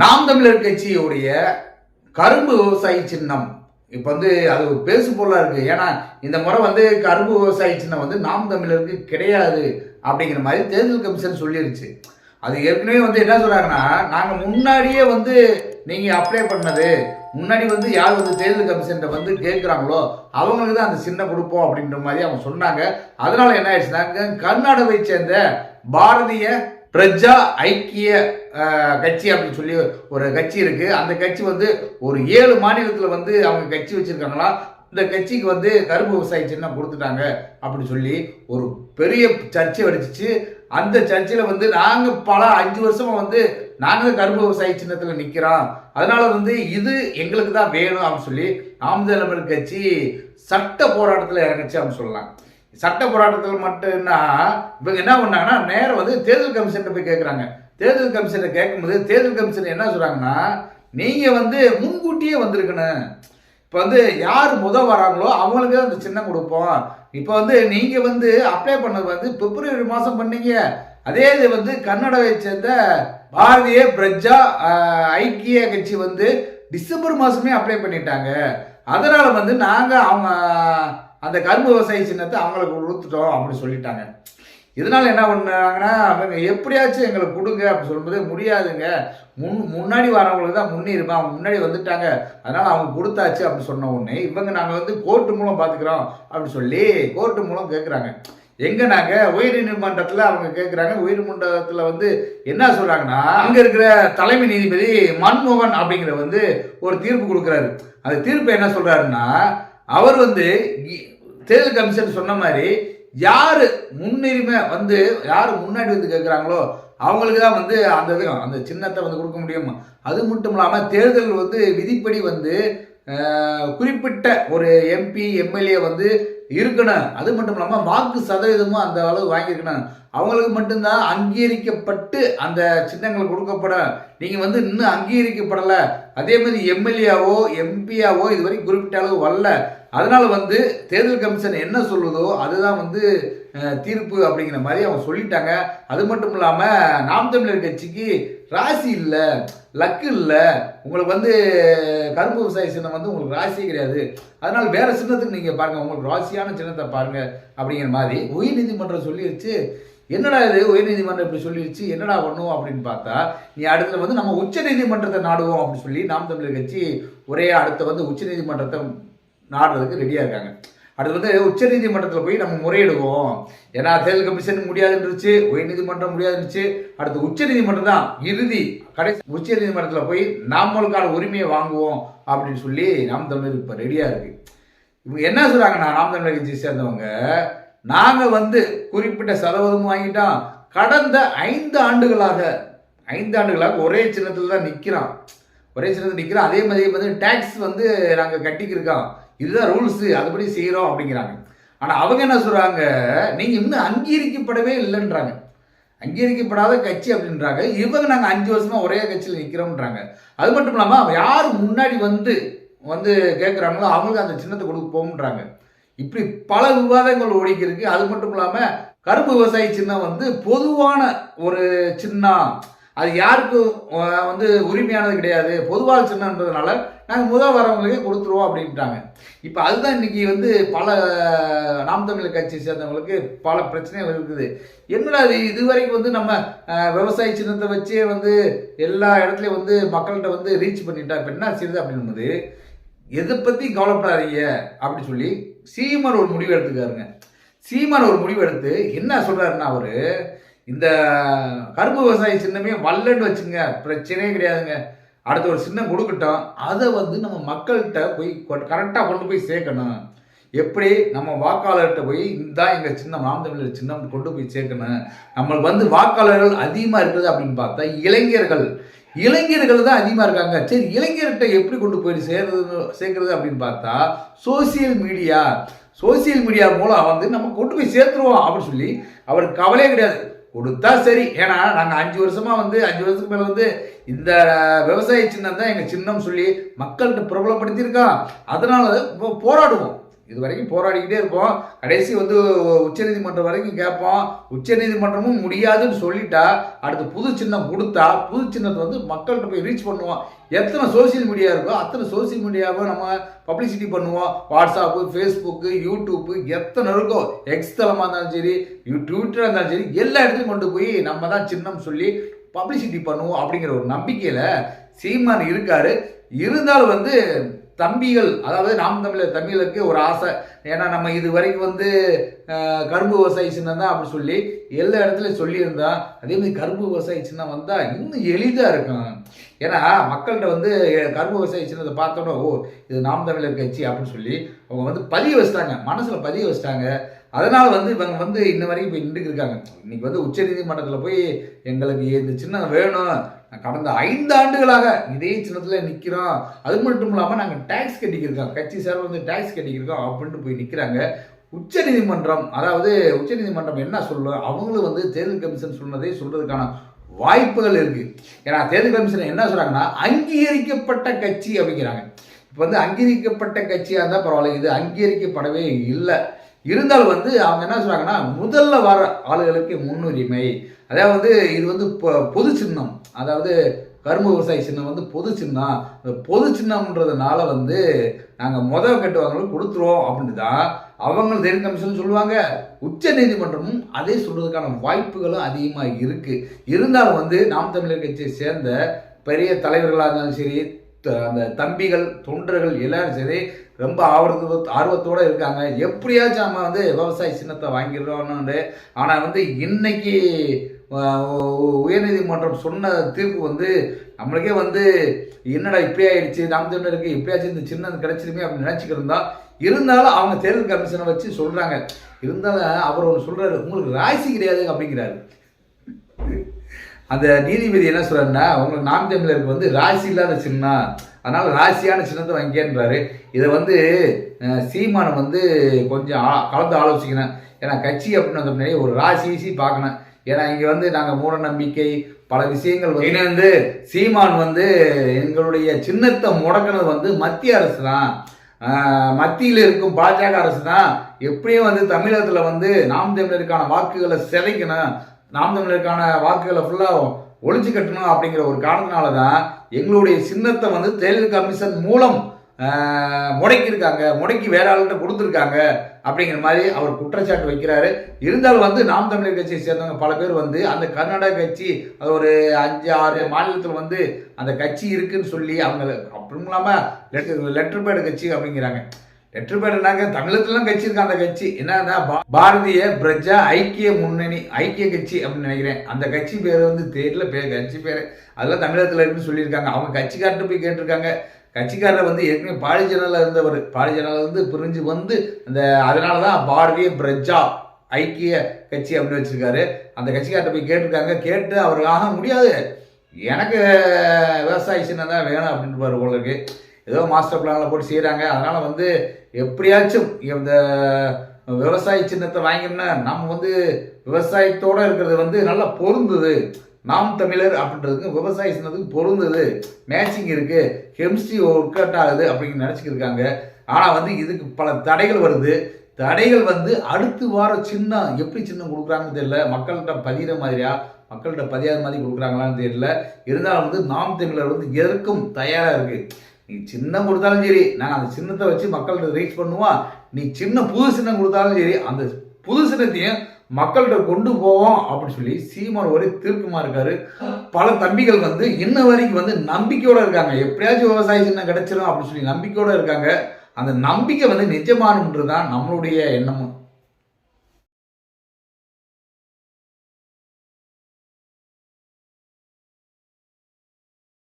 நாம் தமிழர் கட்சியுடைய கரும்பு விவசாயி சின்னம். இப்போ வந்து அது ஒரு பேசு பொருளாக இருக்குது ஏன்னா இந்த முறை வந்து கரும்பு விவசாயி சின்னம் வந்து நாம் தமிழருக்கு கிடையாது அப்படிங்கிற மாதிரி தேர்தல் கமிஷன் சொல்லிருச்சு. அது ஏற்கனவே வந்து என்ன சொல்கிறாங்கன்னா நாங்கள் முன்னாடியே வந்து நீங்கள் அப்ளை பண்ணது முன்னாடி வந்து யார் வந்து தேர்தல் கமிஷன்ட்ட வந்து கேட்குறாங்களோ அவங்களுக்கு தான் அந்த சின்ன கொடுப்போம் அப்படின்ற மாதிரி அவங்க சொன்னாங்க. அதனால என்ன ஆயிடுச்சுனாங்க கர்நாடகாவை சேர்ந்த பாரதிய பிரஜா ஐக்கிய கட்சி அப்படின்னு சொல்லி ஒரு கட்சி இருக்குது அந்த கட்சி வந்து ஒரு ஏழு மாநிலத்தில் வந்து அவங்க கட்சி வச்சுருக்காங்களா? இந்த கட்சிக்கு வந்து கரும்பு விவசாயி சின்னம் கொடுத்துட்டாங்க அப்படின்னு சொல்லி ஒரு பெரிய சர்ச்சை வெடிச்சிச்சு. அந்த சர்ச்சையில் வந்து நாங்கள் பல அஞ்சு வருஷமாக வந்து நாங்கள் கரும்பு விவசாயி சின்னத்தில் நிற்கிறோம் அதனால வந்து இது எங்களுக்கு தான் வேணும் அப்படின்னு சொல்லி நாம் தமிழர் கட்சி சட்ட போராட்டத்தில் இறங்குச்சு அப்படின்னு சொல்லலாம். சட்ட போராட்டத்தில் மட்டும்னா இவங்க என்ன பண்ணாங்கன்னா நேரம் வந்து தேர்தல் கமிஷன் போய் கேட்குறாங்க தேர்தல் கமிஷனை கேட்கும்போது தேர்தல் கமிஷன் என்ன சொல்கிறாங்கன்னா நீங்கள் வந்து முன்கூட்டியே வந்திருக்கணும். இப்போ வந்து யார் முத வராங்களோ அவங்களுக்கு தான் அந்த சின்னம் கொடுப்போம். இப்போ வந்து நீங்கள் வந்து அப்ளை பண்ணது வந்து பிப்ரவரி மாதம் பண்ணீங்க. அதே இது வந்து கர்நாடகாவை சேர்ந்த பாரதிய பிரஜா ஐக்கிய கட்சி வந்து டிசம்பர் மாதமே அப்ளை பண்ணிட்டாங்க. அதனால் வந்து நாங்கள் அவங்க அந்த கரும்பு விவசாய சின்னத்தை அவங்களுக்கு கொடுத்துட்டோம் அப்படின்னு சொல்லிட்டாங்க. இதனால் என்ன பண்ணாங்கன்னா அவங்க எப்படியாச்சும் எங்களுக்கு கொடுங்க அப்படி சொல்லும்போது முடியாதுங்க. முன் முன்னாடி வரவங்களுக்கு தான் முன்னுரிமை. அவங்க முன்னாடி வந்துட்டாங்க. அதனால் அவங்க கொடுத்தாச்சு அப்படின்னு சொன்ன உடனே இவங்க நாங்கள் வந்து கோர்ட்டு மூலம் பார்த்துக்குறோம் அப்படின்னு சொல்லி கோர்ட்டு மூலம் கேட்குறாங்க எங்கே நாங்கள் உயர் நீதிமன்றத்தில் அவங்க கேட்குறாங்க உயிர் மண்டலத்தில் வந்து என்ன சொல்கிறாங்கன்னா அங்கே இருக்கிற தலைமை நீதிபதி மன்மோகன் அப்படிங்கிற வந்து ஒரு தீர்ப்பு கொடுக்குறாரு. அந்த தீர்ப்பு என்ன சொல்கிறாருன்னா அவர் வந்து தேர்தல் கமிஷன் சொன்ன மாதிரி யாரு முன்னுரிமை வந்து யாரு முன்னாடி வந்து கேட்குறாங்களோ அவங்களுக்கு தான் வந்து அந்த இது அந்த சின்னத்தை வந்து கொடுக்க முடியும். அது மட்டும் இல்லாமல் தேர்தல் வந்து விதிப்படி வந்து குறிப்பிட்ட ஒரு எம்பி எம்எல்ஏ வந்து இருக்கணும். அது மட்டும் இல்லாமல் வாக்கு சதவீதமும் அந்த அளவு வாங்கியிருக்கணும். அவங்களுக்கு மட்டும்தான் அங்கீகரிக்கப்பட்டு அந்த சின்னங்கள் கொடுக்கப்படும் நீங்கள் வந்து இன்னும் அங்கீகரிக்கப்படலை. அதே மாதிரி எம்எல்ஏவோ எம்பியாவோ இதுவரை குறிப்பிட்ட அளவு வரல. அதனால் வந்து தேர்தல் கமிஷன் என்ன சொல்லுதோ அதுதான் வந்து தீர்ப்பு அப்படிங்கிற மாதிரி அவங்க சொல்லிட்டாங்க. அது மட்டும் இல்லாமல் நாம் தமிழர் கட்சிக்கு ராசி இல்லை லக்கு இல்லை. உங்களுக்கு வந்து கரும்பு விவசாய சின்னம் வந்து உங்களுக்கு ராசியே கிடையாது. அதனால் வேறு சின்னத்துக்கு நீங்கள் பாருங்கள் உங்களுக்கு ராசியான சின்னத்தை பாருங்கள் அப்படிங்கிற மாதிரி உயர் நீதிமன்றம் சொல்லிருச்சு. என்னடா இது? உயர்நீதிமன்றம் இப்படி சொல்லிருச்சு. என்னடா பண்ணுவோம் அப்படின்னு பார்த்தா நீ அடுத்தது வந்து நம்ம உச்ச நீதிமன்றத்தை நாடுவோம் அப்படின்னு சொல்லி நாம் தமிழர் கட்சி ஒரே அடுத்து வந்து உச்ச நீதிமன்றத்தை நாடுறதுக்கு ரெடியாக இருக்காங்க. அடுத்து வந்து உச்ச நீதிமன்றத்தில் போய் நம்ம முறையிடுவோம். ஏன்னா தேர்தல் கமிஷன் முடியாதுன்றுச்சு உயர்நீதிமன்றம் முடியாதுன்றுச்சு. அடுத்து உச்ச நீதிமன்றம் தான் இறுதி. கடைசி உச்ச நீதிமன்றத்தில் போய் நாமளுக்கான உரிமையை வாங்குவோம் அப்படின்னு சொல்லி நாம் தமிழர் இப்போ ரெடியாக இருக்கு. இவங்க என்ன சொல்றாங்கன்னா நாம் தமிழர் கட்சியை சேர்ந்தவங்க நாங்கள் வந்து குறிப்பிட்ட சதவீதம் வாங்கிட்டோம் கடந்த ஐந்து ஆண்டுகளாக ஐந்து ஆண்டுகளாக ஒரே சின்னத்தில் தான் நிற்கிறோம் ஒரே சின்னத்தில் நிற்கிறோம் அதே மாதிரி வந்து டேக்ஸ் வந்து நாங்கள் கட்டிக்கிருக்கோம். இதுதான் ரூல்ஸு அதுபடி செய்கிறோம் அப்படிங்கிறாங்க. ஆனால் அவங்க என்ன சொல்கிறாங்க நீங்கள் இன்னும் அங்கீகரிக்கப்படவே இல்லைன்றாங்க. அங்கீகரிக்கப்படாத கட்சி அப்படின்றாங்க. இவங்க நாங்கள் அஞ்சு வருஷமாக ஒரே கட்சியில் நிற்கிறோம்ன்றாங்க அது மட்டும் இல்லாமல் யார் முன்னாடி வந்து வந்து கேட்குறாங்களோ அவங்களுக்கு அந்த சின்னத்தை கொடுக்க போகும்ன்றாங்க. இப்படி பல விவாதங்கள் ஓடிக்கு இருக்கு. அது மட்டும் இல்லாமல் கரும்பு விவசாயி சின்னம் வந்து பொதுவான ஒரு சின்னம். அது யாருக்கும் வந்து உரிமையானது கிடையாது. பொதுவாக சின்னன்றதுனால நாங்கள் முதல் வரவங்களுக்கே கொடுத்துருவோம் அப்படின்ட்டாங்க. இப்போ அதுதான் இன்னைக்கு வந்து பல நாம் தமிழர் கட்சி சேர்ந்தவங்களுக்கு பல பிரச்சனைகள் இருக்குது. என்னடா இது? இதுவரைக்கும் வந்து நம்ம விவசாய சின்னத்தை வச்சே வந்து எல்லா இடத்துலையும் வந்து மக்கள்கிட்ட வந்து ரீச் பண்ணிட்டா இப்போ என்ன செய்யுது அப்படின்னும்போது எதை பற்றி கவலைப்படாதீங்க அப்படி சொல்லி சீமர் ஒரு முடிவு எடுத்துக்காருங்க. சீமான் ஒரு முடிவு எடுத்து என்ன சொல்கிறாருன்னா அவரு இந்த கரும்பு விவசாய சின்னமே வல்லன்னு வச்சுங்க பிரச்சனையே கிடையாதுங்க. அடுத்த ஒரு சின்னம் கொடுக்கட்டும் அதை வந்து நம்ம மக்கள்கிட்ட போய் கரெக்டாக கொண்டு போய் சேர்க்கணும். எப்படி? நம்ம வாக்காளர்கிட்ட போய் இந்த எங்கள் சின்னம் நாம் தமிழர் சின்னம் கொண்டு போய் சேர்க்கணும். நம்மளுக்கு வந்து வாக்காளர்கள் அதிகமாக இருக்குது அப்படின்னு பார்த்தா இளைஞர்கள். இளைஞர்கள் தான் அதிகமாக இருக்காங்க. சரி இளைஞர்கிட்ட எப்படி கொண்டு போய் சேர்றது சேர்க்கறது அப்படின்னு பார்த்தா சோசியல் மீடியா சோசியல் மீடியா மூலம் வந்து நம்ம கொண்டு போய் சேர்த்துருவோம் அப்படின்னு சொல்லி அவருக்கு கவலையே கிடையாது. கொடுத்தா சரி. ஏன்னா நாங்கள் அஞ்சு வருஷமாக வந்து அஞ்சு வருஷத்துக்கு மேலே வந்து இந்த விவசாய சின்னம் தான் எங்கள் சின்னம் சொல்லி மக்கள்கிட்ட பிரபலப்படுத்தியிருக்கோம் அதனால போராடுவோம். இது வரைக்கும் போராடிக்கிட்டே இருப்போம். கடைசி வந்து உச்சநீதிமன்றம் வரைக்கும் கேட்போம். உச்சநீதிமன்றமும் முடியாதுன்னு சொல்லிட்டா அடுத்து புது சின்னம் கொடுத்தா புது சின்னத்தை வந்து மக்கள்கிட்ட போய் ரீச் பண்ணுவோம். எத்தனை சோசியல் மீடியா இருக்கோ அத்தனை சோசியல் மீடியாவை நம்ம பப்ளிசிட்டி பண்ணுவோம். வாட்ஸ்அப்பு ஃபேஸ்புக்கு யூடியூப்பு எத்தனை இருக்கோ எக்ஸ் தளமாக இருந்தாலும் சரி யூ ட்விட்டராக இருந்தாலும் சரி எல்லா இடத்துலையும் கொண்டு போய் நம்ம தான் சின்னம் சொல்லி பப்ளிசிட்டி பண்ணுவோம் அப்படிங்கிற ஒரு நம்பிக்கையில் சீமான் இருக்காரு. இருந்தாலும் வந்து தம்பிகள் அதாவது நாம் தமிழர் தமிழுக்கு ஒரு ஆசை. ஏன்னா நம்ம இது வரைக்கும் வந்து கரும்பு விவசாயி சின்னம் தான் அப்படின்னு சொல்லி எல்லா இடத்துலையும் சொல்லியிருந்தா அதே மாதிரி கரும்பு விவசாயி சின்னம் வந்தால் இன்னும் எளிதாக இருக்கும். ஏன்னா மக்கள்கிட்ட வந்து கரும்பு விவசாயி சின்னத்தை பார்த்தோன்னே ஓ இது நாம் தமிழர் கட்சி அப்படின்னு சொல்லி அவங்க வந்து பதிய வச்சிட்டாங்க. மனசில் பதிய வச்சிட்டாங்க. அதனால் வந்து இவங்க வந்து இன்ன வரைக்கும் போய் நின்றுக்கு இருக்காங்க. இன்னைக்கு வந்து உச்சநீதிமன்றத்தில் போய் எங்களுக்கு இந்த சின்னம் வேணும். கடந்த ஐந்து ஆண்டுகளாக இதே சின்னத்தில் நிற்கிறோம் அது மட்டும் இல்லாமல் நாங்கள் டேக்ஸ் கட்டிக்கிருக்கோம். கட்சி சார்பில் வந்து டேக்ஸ் கட்டிக்கிருக்கோம் அப்படின்ட்டு போய் நிற்கிறாங்க உச்சநீதிமன்றம் அதாவது உச்சநீதிமன்றம் என்ன சொல்லும் அவங்களும் வந்து தேர்தல் கமிஷன் சொன்னதை சொல்றதுக்கான வாய்ப்புகள் இருக்கு. ஏன்னா தேர்தல் கமிஷன் என்ன சொல்றாங்கன்னா அங்கீகரிக்கப்பட்ட கட்சி அப்படிங்கிறாங்க. இப்போ வந்து அங்கீகரிக்கப்பட்ட கட்சியாக இருந்தால் பரவாயில்ல இது அங்கீகரிக்கப்படவே இல்லை. இருந்தாலும் வந்து அவங்க என்ன சொல்றாங்கன்னா முதல்ல வர ஆளுகளுக்கு முன்னுரிமை. அதாவது இது வந்து பொது சின்னம். அதாவது கரும்பு விவசாய சின்னம் வந்து பொது சின்னம். பொது சின்னம்ன்றதுனால வந்து நாங்கள் முதல் கட்டுவாங்களுக்கு கொடுத்துருவோம் அப்படின்னு தான் அவங்க தேர்தல் கமிஷன் சொல்லுவாங்க. உச்ச நீதிமன்றமும் அதே சொல்றதுக்கான வாய்ப்புகளும் அதிகமாக இருக்குது இருந்தாலும் வந்து நாம் தமிழர் கட்சியை சேர்ந்த பெரிய தலைவர்களாக இருந்தாலும் சரி த- அந்த தம்பிகள் தொண்டர்கள் எல்லாரும் சரி ரொம்ப ஆர்வத்து ஆர்வத்தோட இருக்காங்க. எப்படியாச்சும் நம்ம வந்து விவசாய சின்னத்தை வாங்கிடுறோன்னு ஆனால் வந்து இன்னைக்கு உயர்நீதிமன்றம் சொன்ன தீர்ப்பு வந்து நம்மளுக்கே வந்து என்னடா இப்படி ஆயிடுச்சு நாம் தமிழருக்கு இப்படியாச்சும் இந்த சின்னம் கிடைச்சிருமே அப்படின்னு நினச்சிக்கிட்டு இருந்தாலும் அவங்க தேர்தல் கமிஷனை வச்சு சொல்றாங்க. இருந்தாலும் அவர் ஒன்று சொல்றாரு உங்களுக்கு ராசி கிடையாது அப்படிங்கிறாரு. அந்த நீதிபதி என்ன சொல்றாருன்னா உங்களுக்கு நாம் தமிழருக்கு வந்து ராசி இல்லாத சின்னம் அதனால் ராசியான சின்னத்தை வாங்கின்றாரு இதை வந்து சீமானம் வந்து கொஞ்சம் கலந்து ஆலோசிக்கணும். ஏன்னா கட்சி அப்படின்னு வந்த முன்னாடி ஒரு ராசி ஈசி பார்க்கணும். ஏன்னா இங்கே வந்து நாங்கள் மூட நம்பிக்கை பல விஷயங்கள் வந்து சீமான் வந்து எங்களுடைய சின்னத்தை முடக்கினது வந்து மத்திய அரசு தான் மத்தியில் இருக்கும் பாஜக அரசு தான் எப்படியும் வந்து தமிழகத்தில் வந்து நாம் தமிழருக்கான வாக்குகளை சிதைக்கணும். நாம் தமிழருக்கான வாக்குகளை ஃபுல்லாக ஒழிச்சு கட்டணும் அப்படிங்கிற ஒரு காரணத்தினால தான் எங்களுடைய சின்னத்தை வந்து தேர்தல் கமிஷன் மூலம் முடக்கியிருக்காங்க முடக்கி வேற ஆள்கிட்ட கொடுத்துருக்காங்க அப்படிங்கிற மாதிரி அவர் குற்றச்சாட்டு வைக்கிறாரு. இருந்தாலும் வந்து நாம் தமிழர் கட்சியை சேர்ந்தவங்க பல பேர் வந்து அந்த கர்நாடக கட்சி அது ஒரு அஞ்சு ஆறு மாநிலத்தில் வந்து அந்த கட்சி இருக்குன்னு சொல்லி அவங்க அப்புறம் இல்லாமல் லெட்டர் லெட்டர் பேடு கட்சி அப்படிங்கிறாங்க. லெட்டர் பேடுனாங்க தமிழத்துலாம் கட்சி இருக்கு அந்த கட்சி? என்னன்னா பாரதிய பிரஜா ஐக்கிய முன்னணி ஐக்கிய கட்சி அப்படின்னு நினைக்கிறேன். அந்த கட்சி பேர் வந்து தெரியல பேர் கட்சி பேர் அதெல்லாம் தமிழகத்தில் இருக்குன்னு சொல்லியிருக்காங்க. அவங்க கட்சிக்கார்ட்ட போய் கேட்டிருக்காங்க. கட்சிக்காரர் வந்து ஏற்கனவே பாடி இருந்தவர். பாடி இருந்து பிரிஞ்சு வந்து அந்த அதனால தான் பாரதிய பிரஜா ஐக்கிய கட்சி அப்படின்னு வச்சிருக்காரு. அந்த கட்சிக்கார்ட்ட போய் கேட்டிருக்காங்க. கேட்டு அவர் ஆக முடியாது. எனக்கு விவசாய சின்னம் தான் வேணும் அப்படின்ட்டு பாரு உங்களுக்கு ஏதோ மாஸ்டர் பிளானில் போட்டு செய்கிறாங்க அதனால் வந்து எப்படியாச்சும் இந்த விவசாய சின்னத்தை வாங்கினா நம்ம வந்து விவசாயத்தோட இருக்கிறது வந்து நல்லா பொருந்துது. நாம் தமிழர் அப்படின்றதுக்கு விவசாய சின்னத்துக்கு பொருந்தது. மேட்சிங் இருக்குது கெமிஸ்ட்ரி ஒர்க் அவுட் ஆகுது அப்படின்னு நினச்சிக்கிருக்காங்க. ஆனால் வந்து இதுக்கு பல தடைகள் வருது. தடைகள் வந்து அடுத்து வார சின்னம் எப்படி சின்னம் கொடுக்குறாங்கன்னு தெரியல. மக்கள்கிட்ட பதிகிற மாதிரியா? மக்கள்கிட்ட பதியாத மாதிரி கொடுக்குறாங்களான்னு தெரியல. இருந்தாலும் வந்து நாம் தமிழர் வந்து எதற்கும் தயாராக இருக்குது நீ சின்னம் கொடுத்தாலும் சரி நாங்கள் அந்த சின்னத்தை வச்சு மக்கள்கிட்ட ரீச் பண்ணுவோம் நீ சின்ன புது சின்னம் கொடுத்தாலும் சரி அந்த புது சின்னத்தையும் மக்கள்கிட்ட கொண்டு போவோம் அப்படின்னு சொல்லி சீமான் ஒரே தீர்க்கமா இருக்காரு. பல தம்பிகள் வந்து இன்ன வரைக்கும் வந்து நம்பிக்கையோட இருக்காங்க. எப்படியாச்சும் விவசாய சின்ன கிடைச்சிடும் அப்படின்னு சொல்லி நம்பிக்கையோட இருக்காங்க. அந்த நம்பிக்கை வந்து நிஜமானன்றது தான் நம்மளுடைய எண்ணமும்.